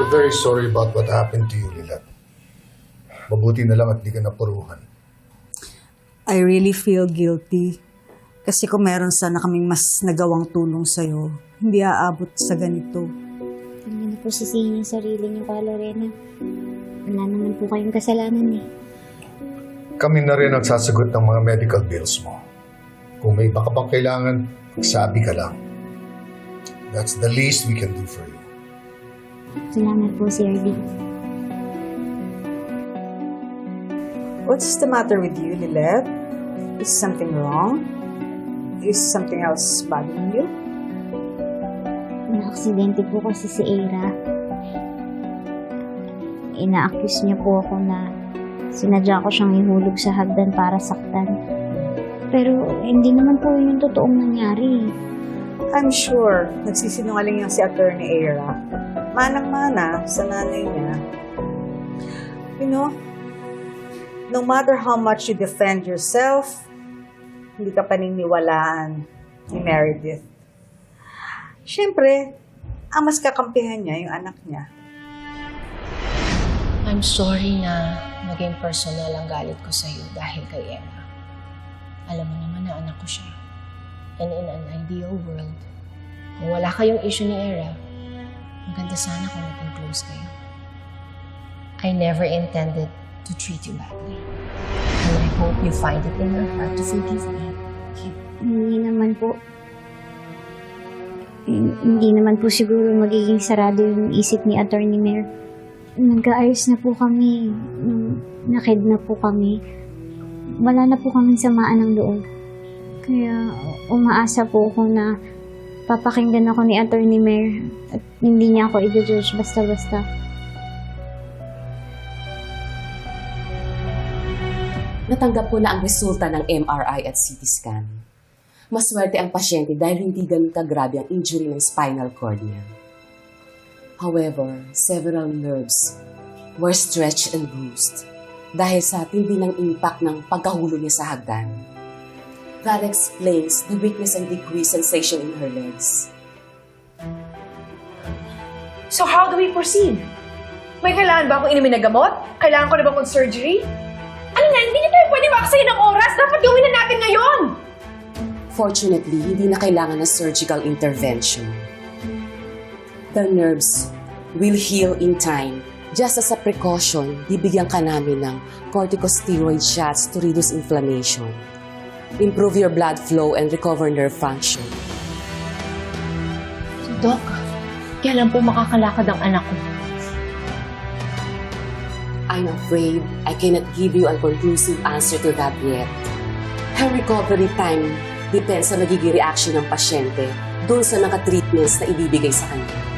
We're very sorry about what happened to you, Lilat. Mabuti na lang at di ka napuruhan. I really feel guilty. Kasi kung meron sana kaming mas nagawang tulong sa'yo, hindi aabot sa ganito. Hindi na po sisihin yung sarili niyo, Ka Lorena. Wala naman po kayong kasalanan eh. Kami na rin ang sasagot ng mga medical bills mo. Kung may baka pang kailangan, sabi ka lang. That's the least we can do for you. Salamat po, Sir D. What's the matter with you, Lilet? Is something wrong? Is something else bothering you? Na-aksidente po kasi si Era. Ina-accuse niya po ako na sinadya ko siyang ihulog sa hagdan para saktan. Pero hindi naman po yun yung totoong nangyari. I'm sure nagsisinungaling yung si Attorney Era. Manang-mana sa nanay niya. You know, no matter how much you defend yourself, hindi ka paniniwalaan ni Meredith. Siyempre, ang mas kakampihan niya yung anak niya. I'm sorry na maging personal ang galit ko sa'yo dahil kay Emma. Alam mo naman na anak ko siya. And in an ideal world, kung wala kayong issue ni Era, maganda sana kung maging close kayo. I never intended to treat you badly. And I hope you find it in your heart to forgive me. Hindi naman po. hin- Hindi naman po siguro magiging sarado yung isip ni Attorney Mayor. Nagkaayos na po kami. Nung nakidnap po kami. Wala na po kami samaan ng loob. Kaya umaasa po ako na papakinggan ako ni Attorney Mayor at hindi niya ako i-judge basta-basta. Natanggap ko na ang resulta ng MRI at CT scan. Maswerte ang pasyente dahil hindi ganun kagrabe ang injury ng spinal cord niya. However, several nerves were stretched and bruised dahil sa tindi ng impact ng pagkahulo niya sa hagdan. That explains the weakness and decreased sensation in her legs. So how do we proceed? May kailangan ba akong inumin na gamot? Kailangan ko na ba akong surgery? Ano na, hindi na tayo pwede makasaya ng oras. Dapat gawin na natin ngayon. Fortunately, hindi na kailangan ng surgical intervention. The nerves will heal in time. Just as a precaution, bibigyan ka namin ng corticosteroid shots to reduce inflammation, improve your blood flow, and recover nerve function. So, Doc, kailan po makakalakad ang anak ko? I'm afraid I cannot give you a conclusive answer to that yet. Her recovery time depends sa magiging reaction ng pasyente dun sa mga treatments na ibibigay sa kanya.